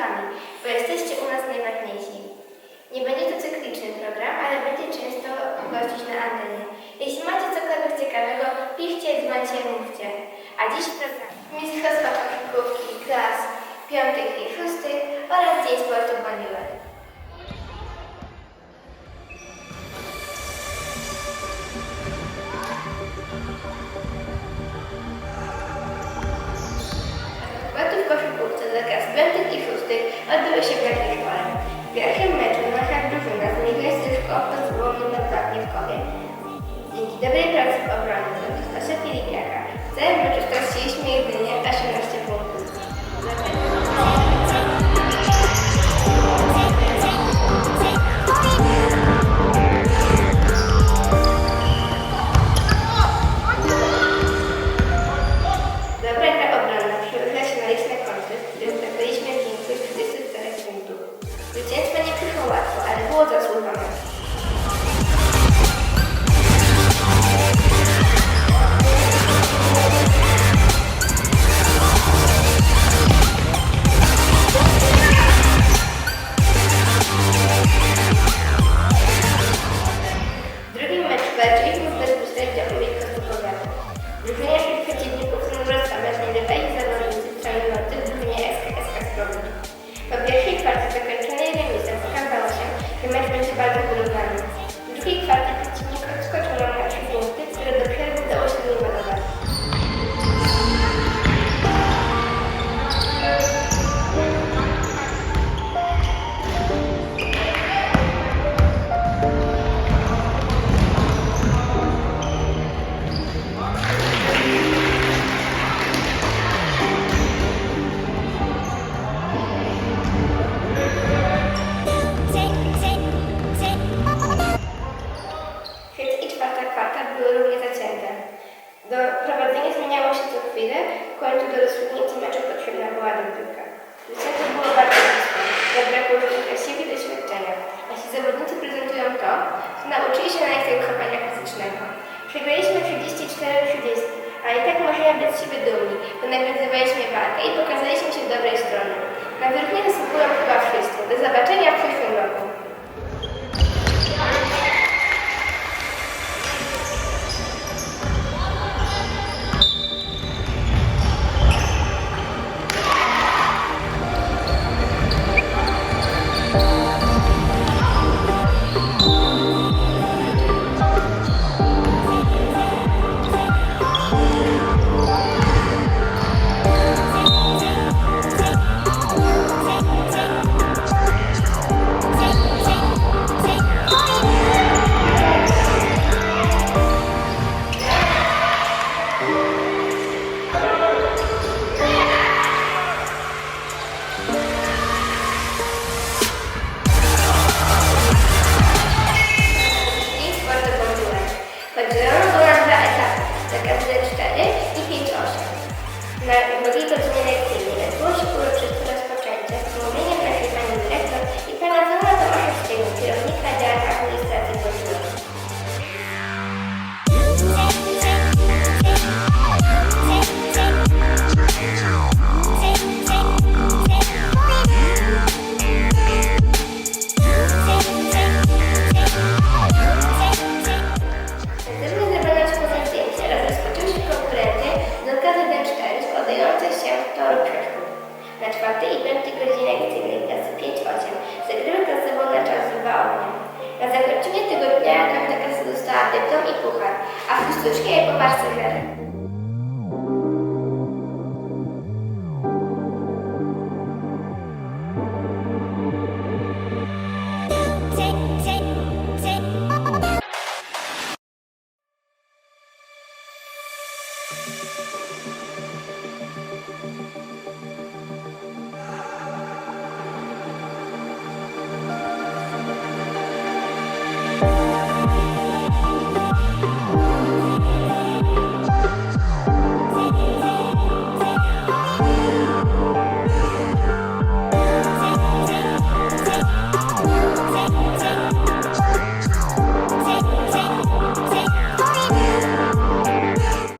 Wami, bo jesteście u nas najważniejsi. Nie będzie to cykliczny program, ale będzie często gościć na antenie. Jeśli macie cokolwiek ciekawego, piszcie, dzwońcie, mówcie. A dziś w programie Mistrzostwa Koszykówki klas piątych i szóstych oraz Dzień Sportu Bandiwer. Odbyły się w szkole. W pierwszym meczu nasza drużyna zmieniła zysko podstawowy na Zawniewkowie. Dzięki dobrej pracy w obronie Stasa Filipiaka w całym meczu straciliśmy jedynie 18 punktów. Dobra gra obronna przełożyła się na liczne końce, w były równie zacięte. Do prowadzenia zmieniało się co chwilę, w końcu do rozstrzygnięcia meczu potrzebna była dogrywka. Zwycięstwo było bardzo blisko, zabrakło trochę siły i doświadczenia. Nasi zawodnicy prezentują to, co nauczyli się na lekcjach chowania fizycznego. Przegraliśmy 34-30, a i tak możemy być z siebie dumni, bo nawiązywaliśmy walkę i pokazaliśmy się dobrej strony. Na wyróżnienie zasługują chyba wszyscy. Do zobaczenia w przyszłym roku. 我们第一个 Suçke yaparsınlar.